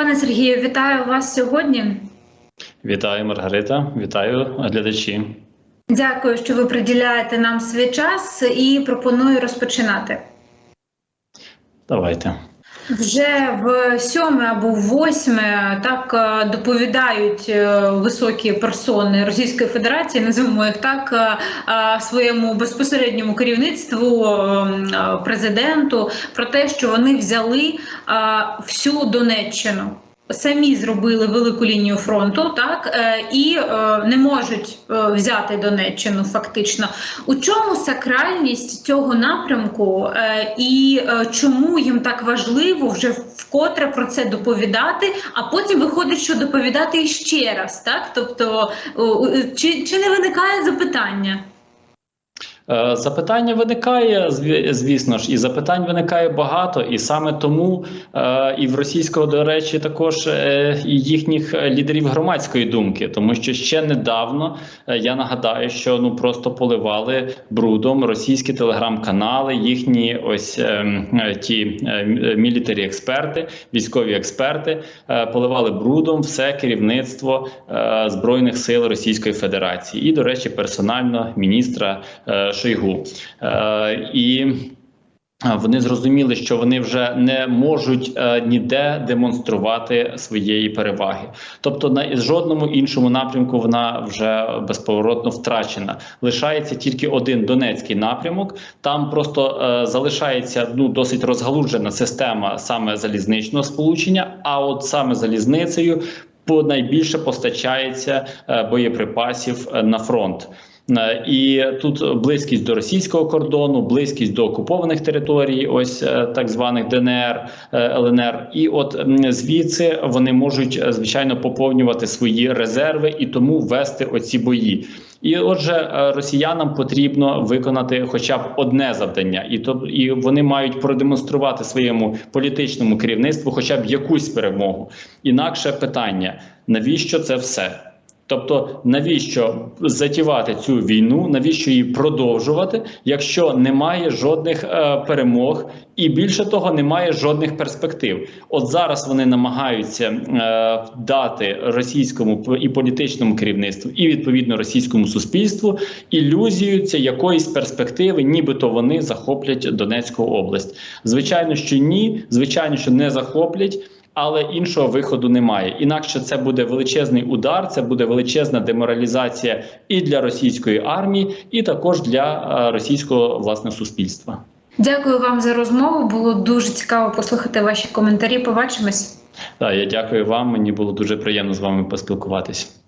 Пане Сергію, вітаю вас сьогодні. Вітаю, Маргарита, вітаю глядачі. Дякую, що ви приділяєте нам свій час і пропоную розпочинати. Давайте. Вже в сьоме або в восьме так е, доповідають е, високі персони Російської Федерації, називаємо їх так, е, своєму безпосередньому керівництву президенту про те, що вони взяли всю Донеччину. Самі зробили велику лінію фронту, так е, і е, не можуть е, взяти Донеччину. Фактично, у чому сакральність цього напрямку, і чому їм так важливо вже вкотре про це доповідати? А потім виходить, що доповідати іще раз, так тобто, чи, чи не виникає запитання? Е, Запитання виникає, зві- звісно ж, і запитань виникає багато, і саме тому е, і в російського, до речі, також е, і їхніх лідерів громадської думки, тому що ще недавно я нагадаю, що ну просто поливали брудом російські телеграм-канали, їхні ось ті мілітарі експерти, військові експерти поливали брудом все керівництво збройних сил Російської Федерації, і, до речі, персонально міністра Шойгу. Е, і Вони зрозуміли, що вони вже не можуть е, ніде демонструвати своєї переваги, тобто на жодному іншому напрямку вона вже безповоротно втрачена. Лишається тільки один Донецький напрямок. Там просто е, залишається ну досить розгалуджена система саме залізничного сполучення. А от саме залізницею найбільше постачається е, боєприпасів е, на фронт. Е, І тут близькість до російського кордону, близькість до окупованих територій, ось так званих ДНР, ЛНР. І от звідси вони можуть звичайно поповнювати свої резерви і тому вести оці бої. І отже, е, росіянам потрібно виконати хоча б одне завдання, і то і вони мають продемонструвати своєму політичному керівництву, хоча б якусь перемогу. Інакше питання: навіщо це все? Тобто, навіщо затівати цю війну, навіщо її продовжувати, якщо немає жодних е, перемог, і більше того, немає жодних перспектив. От зараз вони намагаються е, дати російському і політичному керівництву, і відповідно російському суспільству ілюзію це якоїсь перспективи, нібито вони захоплять Донецьку область. Звичайно, що ні, звичайно, що не захоплять. Але іншого виходу немає. Інакше це буде величезний удар, це буде величезна деморалізація і для російської армії, і також для е, російського власне суспільства. Дякую вам за розмову. Було дуже цікаво послухати ваші коментарі. Побачимось. Так, я дякую вам. Мені було дуже приємно з вами поспілкуватись.